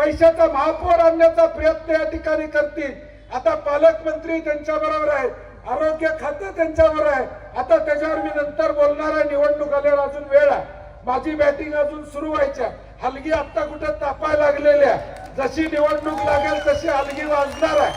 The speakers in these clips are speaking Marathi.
पैशाचा महापौर आणण्याचा प्रयत्न या ठिकाणी करतील. आता पालकमंत्री त्यांच्या बरोबर आहेत आरोग्य खातं त्यांच्यावर आहे. आता त्याच्यावर मी नंतर बोलणार आहे. निवडणूक आल्यावर अजून वेळ आहे. माझी बॅटिंग अजून सुरू व्हायच्या हलगी आता कुठं तापायला लागलेल्या जशी निवडणूक लागेल तशी हलगी वाजणार आहे.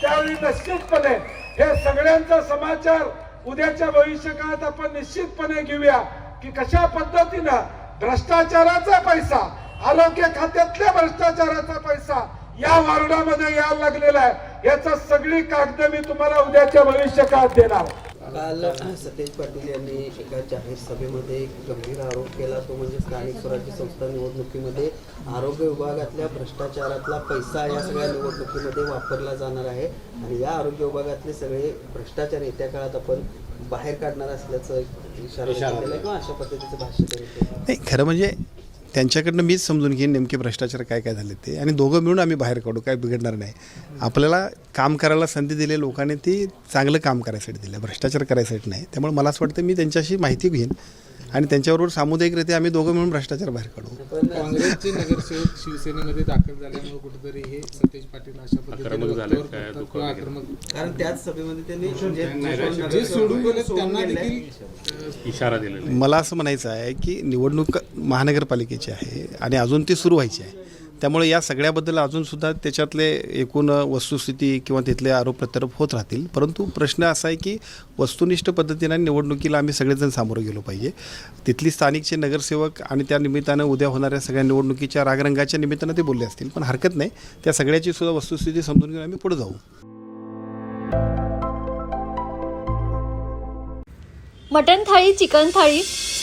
त्यावेळी निश्चितपणे हे सगळ्यांचा समाचार उद्याच्या भविष्यकाळात आपण निश्चितपणे घेऊया की कशा पद्धतीनं भ्रष्टाचाराचा पैसा आरोग्य खात्यातल्या भ्रष्टाचाराचा पैसा या वार्डामध्ये यायला लागलेला आहे. याचा सगळी कागद मी तुम्हाला उद्याच्या भविष्य काळात देणार. काल सतेज पाटील यांनी एका जाहीर सभेमध्ये एक गंभीर आरोप केला. तो म्हणजे स्थानिक स्वराज्य संस्था निवडणुकीमध्ये आरोग्य विभागातल्या भ्रष्टाचारातला पैसा या सगळ्या निवडणुकीमध्ये वापरला जाणार आहे. आणि या आरोग्य विभागातले सगळे भ्रष्टाचार येत्या काळात आपण बाहेर काढणार असल्याचं इशारा आहे किंवा अशा पद्धतीचं भाष्य केलं नाही खरं म्हणजे त्यांच्याकडनं मीच समजून घेईन नेमके भ्रष्टाचार काय काय झाले ते. आणि दोघं मिळून आम्ही बाहेर काढू काय बिघडणार नाही. आपल्याला काम करायला संधी दिली लोकांनी ती चांगलं काम करायसाठी दिलं. भ्रष्टाचार करायसाठी नाही. त्यामुळे मला असं वाटतं मी त्यांच्याशी माहिती घेईन. आणि त्यांच्याबरोबर सामुदायिकरित्या आम्ही दोघं मिळून भ्रष्टाचार बाहेर काढू. पण काँग्रेसचे नगरसेवक शिवसेनेमध्ये दाखल झाल्यामुळे कुठेतरी हे सतेज पाटील अशा पद्धतीने वक्तव्य करतात किंवा आक्रमक कारण त्याच सभेमध्ये त्यांनी जे- जे सोडून गेले त्यांना गेले, देखील इशारा दिलेला मला असं म्हणायचं आहे की निवडणूक महानगरपालिकेची आहे आणि अजून ती सुरू व्हायची आहे. त्यामुळे या सगळ्याबद्दल अजूनसुद्धा त्याच्यातले एकूण वस्तुस्थिती किंवा तिथले आरोप प्रत्यारोप होत राहतील. परंतु प्रश्न असा आहे की वस्तुनिष्ठ पद्धतीने निवडणुकीला आम्ही सगळेजण सामोरं गेलो पाहिजे. तिथली स्थानिकचे नगरसेवक आणि त्या निमित्तानं उद्या होणाऱ्या सगळ्या निवडणुकीच्या रागरंगाच्या निमित्तानं ते बोलले असतील. पण हरकत नाही. त्या सगळ्याची सुद्धा वस्तुस्थिती समजून घेऊन आम्ही पुढे जाऊ. Mutton thali chicken thali